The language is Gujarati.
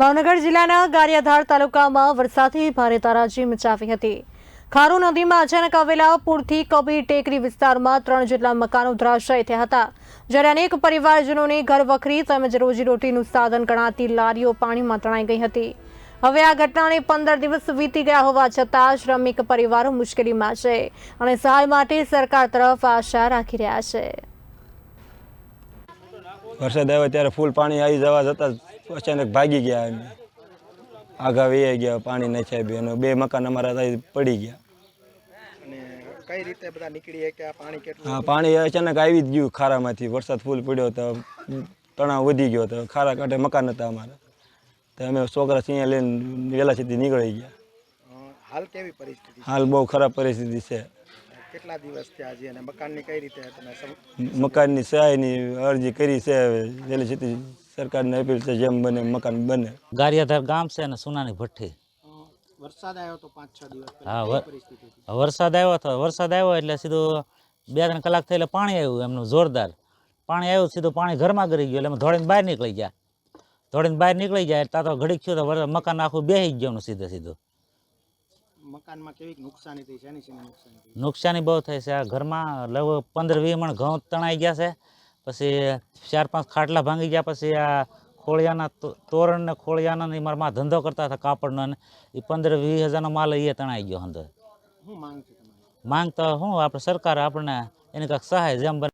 ભાવનગર જિલ્લાના ગારિયાધાર તાલુકામાં વરસાદથી ભારે તારાજી મચાવી હતી. ખારો નદીમાં અચાનક આવેલા પૂરથી કબીર ટેકરી વિસ્તારમાં ત્રણ જેટલા મકાનો ધરાશય થયા હતા. જ્યારે અનેક પરિવારજનોને ઘર વખરી તેમજ રોજીરોટીનું સાધન ગણાતી લારીઓ પાણીમાં તણાઈ ગઈ હતી. હવે આ ઘટનાને પંદર દિવસ વીતી ગયા હોવા છતાં શ્રમિક પરિવારો મુશ્કેલીમાં છે અને સહાય માટે સરકાર તરફ આશા રાખી રહ્યા છે. વરસાદ આવ્યો ત્યારે ફૂલ પાણી આવી જવા જતાં અચાનક ભાગી ગયા અમે આગા વહી ગયા પાણી નાખ્યા બી અને બે મકાન અમારા ત્યાં પડી ગયા. અને કઈ રીતે બધા નીકળી કે આ પાણી કેટલું હા પાણી અચાનક આવી જ ગયું ખારામાંથી. વરસાદ ફૂલ પડ્યો તો તણાવ વધી ગયો તો ખારા કાંઠે મકાન હતા અમારા. તો અમે છોકરા સિંહ લઈને વહેલા સુધી નીકળી ગયા. હાલ કેવી પરિસ્થિતિ? હાલ બહુ ખરાબ પરિસ્થિતિ છે. કેટલા દિવસ થયા છે અને મકાનની કઈ રીતે તમે મકાનની સહાયની અરજી કરી છે હવે. વહેલી સુધી સરકારને અપીલ છે જેમ બને મકાન બને. ગારિયાધાર ગામ છે અને સોનાની ભઠ્ઠી. વરસાદ આવ્યો તો પાંચ છ દિવસ હા, વરસાદ આવ્યો હતો વરસાદ આવ્યો એટલે સીધું બે ત્રણ કલાક થઈ એટલે પાણી આવ્યું એમનું જોરદાર. પાણી આવ્યું સીધું પાણી ઘરમાં ગરી ગયું એટલે અમે દોડીને બહાર નીકળી ગયા. ધોળીને બહાર નીકળી ગયા તા તો ઘડીક થયું તો મકાન આખું બેસી ગયું સીધે સીધું. મકાનમાં કેવી નુકસાની થઈ બહુ થઈ છે આ ઘરમાં લગભગ પંદર વીસ મણ ઘઉં તણાઈ ગયા છે. પછી ચાર પાંચ ખાટલા ભાંગી ગયા પછી આ ખોળિયાના તોરણ ને ખોળિયાના ને મારા માં ધંધો કરતા હતા કાપડનો ને એ પંદર વીસ હજારનો માલ એ તણાઈ ગયો અંદર માંગ તો શું આપણે સરકાર આપણને એની કાંઈક સહાય જેમ બને